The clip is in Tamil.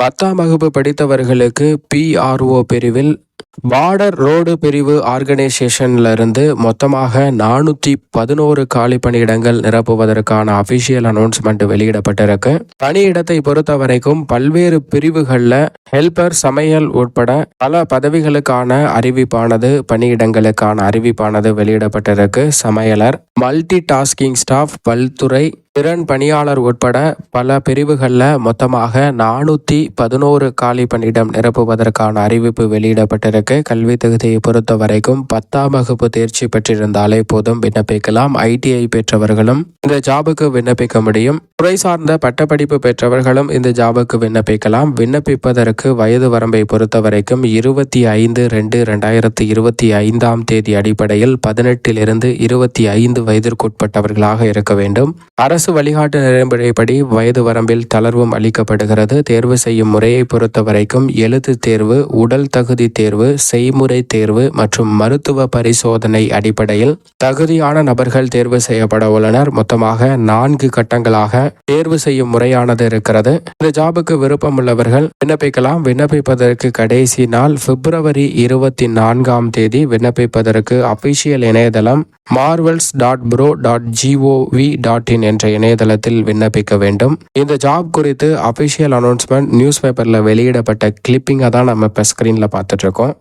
பத்தாம் வகுப்பு படித்தவர்களுக்கு பிஆர்ஓ பிரிவில் பார்டர் ரோடு பிரிவு ஆர்கனைசேஷன்ல இருந்து மொத்தமாக நானூற்றி பதினோரு காலி பணியிடங்கள் நிரப்புவதற்கான அபிஷியல் அனௌன்ஸ்மெண்ட் வெளியிடப்பட்டிருக்கு. பணியிடத்தை பொறுத்த வரைக்கும் பல்வேறு பிரிவுகளில் ஹெல்பர் சமையல் உட்பட பல பதவிகளுக்கான அறிவிப்பானது பணியிடங்களுக்கான அறிவிப்பானது வெளியிடப்பட்டிருக்கு. சமையலர் மல்டி டாஸ்கிங் ஸ்டாஃப் பல்துறை திறன் பணியாளர் உட்பட பல பிரிவுகளில் மொத்தமாக நானூற்றி பதினோரு காலி பணியிடம் நிரப்புவதற்கான அறிவிப்பு வெளியிடப்பட்டிருக்கு. கல்வி தகுதியை பொறுத்த வரைக்கும் பத்தாம் வகுப்பு தேர்ச்சி பெற்றிருந்தாலே போதும் விண்ணப்பிக்கலாம். ஐடிஐ பெற்றவர்களும் இந்த ஜாபுக்கு விண்ணப்பிக்க முடியும். துறை சார்ந்த பட்டப்படிப்பு பெற்றவர்களும் இந்த ஜாபுக்கு விண்ணப்பிக்கலாம். விண்ணப்பிப்பதற்கு வயது வரம்பை பொறுத்த வரைக்கும் இருபத்தி ஐந்து ரெண்டு ரெண்டாயிரத்தி இருபத்தி ஐந்தாம் தேதி அடிப்படையில் பதினெட்டிலிருந்து இருபத்தி ஐந்து வயதிற்குட்பட்டவர்களாக இருக்க வேண்டும். அரசு வழிகாட்டு நெறிமுறைப்படி வயது வரம்பில் தளர்வும் அளிக்கப்படுகிறது. தேர்வு செய்யும் முறையை பொறுத்த வரைக்கும் எழுத்து தேர்வு உடல் தகுதி தேர்வு செய்முறை தேர்வு மற்றும் மருத்துவ பரிசோதனை அடிப்படையில் தகுதியான நபர்கள் தேர்வு செய்யப்பட உள்ளனர். மொத்தமாக நான்கு கட்டங்களாக தேர்வு செய்யும் முறையானது இருக்கிறது. இந்த ஜாபுக்கு விருப்பம் உள்ளவர்கள் விண்ணப்பிக்கலாம். விண்ணப்பிப்பதற்கு கடைசி நாள் பிப்ரவரி இருபத்தி நான்காம் தேதி விண்ணப்பிப்பதற்கு அபிஷியல் இணையதளம் marvels dot pro dot gov dot in என்ற இணையதளத்தில் விண்ணப்பிக்க வேண்டும். இந்த ஜாப் குறித்து அபிஷியல் அனௌன்ஸ்மெண்ட் நியூஸ் பேப்பரில் வெளியிடப்பட்ட கிளிப்பிங்கை தான் நம்ம இப்போ ஸ்க்ரீனில் பார்த்துட்டு இருக்கோம்.